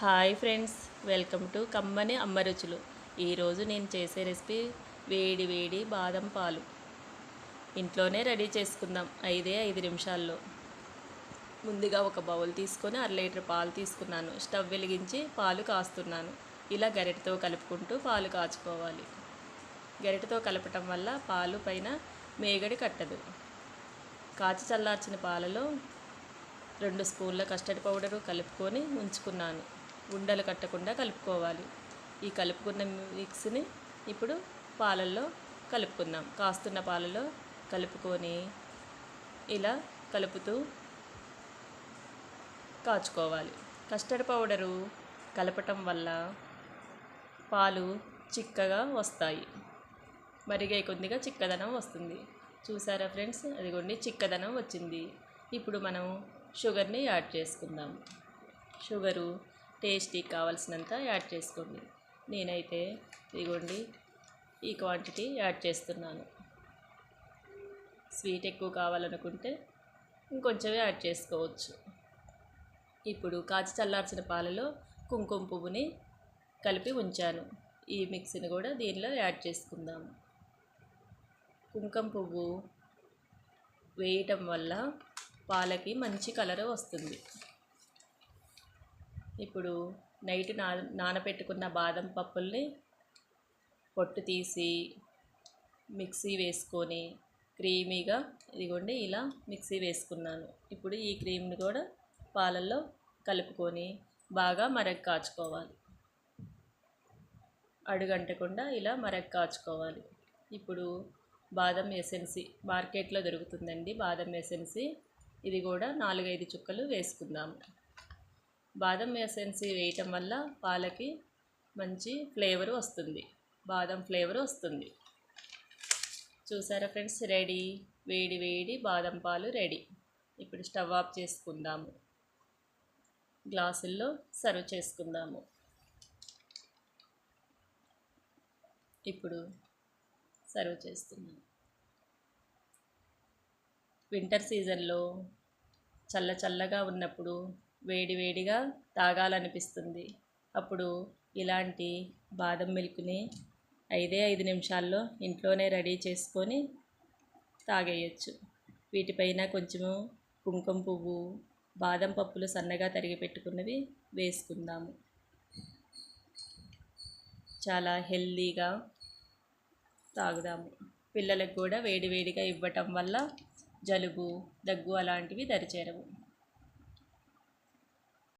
Hi friends welcome to కమ్మని అమ్మ రుచులు. ఈరోజు నేను చేసే రెసిపీ వేడి వేడి బాదం పాలు. ఇంట్లోనే రెడీ చేసుకుందాం ఐదే ఐదు నిమిషాల్లో. ముందుగా ఒక బౌల్ తీసుకొని అర లీటర్ పాలు తీసుకున్నాను. స్టవ్ వెలిగించి పాలు కాస్తున్నాను. ఇలా గరిటతో కలుపుకుంటూ పాలు కాచుకోవాలి. గరిటతో కలపటం వల్ల పాలు పైన మేగడి కట్టదు. కాచి చల్లార్చిన పాలలో రెండు స్పూన్ల కస్టర్డ్ పౌడరు కలుపుకొని ఉంచుకున్నాను. ఉండలు కట్టకుండా కలుపుకోవాలి. ఈ కలుపుకున్న మిక్స్ని ఇప్పుడు పాలల్లో కలుపుకుందాం. కాస్తున్న పాలలో కలుపుకొని ఇలా కలుపుతూ కాచుకోవాలి. కస్టర్డ్ పౌడరు కలపటం వల్ల పాలు చిక్కగా వస్తాయి. మరిగే కొద్దిగా చిక్కదనం వస్తుంది. చూసారా ఫ్రెండ్స్? అదిగోండి చిక్కదనం వచ్చింది. ఇప్పుడు మనం షుగర్ని యాడ్ చేసుకుందాం. షుగరు టేస్టీ కావాల్సినంత యాడ్ చేసుకోండి. నేనైతే ఇదిగోండి ఈ క్వాంటిటీ యాడ్ చేస్తున్నాను. స్వీట్ ఎక్కువ కావాలనుకుంటే ఇంకొంచెమే యాడ్ చేసుకోవచ్చు. ఇప్పుడు కాచి చల్లార్చిన పాలలో కుంకుమ పువ్వుని కలిపి ఉంచాను. ఈ మిక్సీని కూడా దీనిలో యాడ్ చేసుకుందాము కుంకుమ పువ్వు వేయటం వల్ల పాలకి మంచి కలర్ వస్తుంది. ఇప్పుడు నైట్ నా నానబెట్టుకున్న బాదం పప్పుల్ని పొట్టు తీసి మిక్సీ వేసుకొని క్రీమీగా ఇదిగోండి ఇలా మిక్సీ వేసుకున్నాను. ఇప్పుడు ఈ క్రీమ్ని కూడా పాలల్లో కలుపుకొని బాగా మరగ కాచుకోవాలి. అడుగంటకుండా ఇలా మరగ కాచుకోవాలి. ఇప్పుడు బాదం ఎసెన్సీ మార్కెట్లో దొరుకుతుందండి బాదం ఎసెన్సీ. ఇది కూడా నాలుగైదు చుక్కలు వేసుకుందాము. బాదం ఎసెన్సీ వేయటం వల్ల పాలకి మంచి ఫ్లేవర్ వస్తుంది. బాదం ఫ్లేవర్ వస్తుంది. చూసారా ఫ్రెండ్స్? రెడీ. వేడి వేడి బాదం పాలు రెడీ. ఇప్పుడు స్టవ్ ఆఫ్ చేసుకుందాము. గ్లాసుల్లో సర్వ్ చేసుకుందాము. ఇప్పుడు సర్వ్ చేస్తున్నాను. వింటర్ సీజన్లో చల్ల చల్లగా ఉన్నప్పుడు వేడివేడిగా తాగాలనిపిస్తుంది. అప్పుడు ఇలాంటి బాదం మిల్క్ని ఐదే ఐదు నిమిషాల్లో ఇంట్లోనే రెడీ చేసుకొని తాగేయచ్చు. వీటిపైన కొంచెము కుంకుమ పువ్వు బాదం పప్పులు సన్నగా తరిగి పెట్టుకున్నవి వేసుకుందాము. చాలా హెల్దీగా తాగుదాము. పిల్లలకు కూడా వేడివేడిగా ఇవ్వటం వల్ల జలుబు దగ్గు అలాంటివి దరిచేరవు.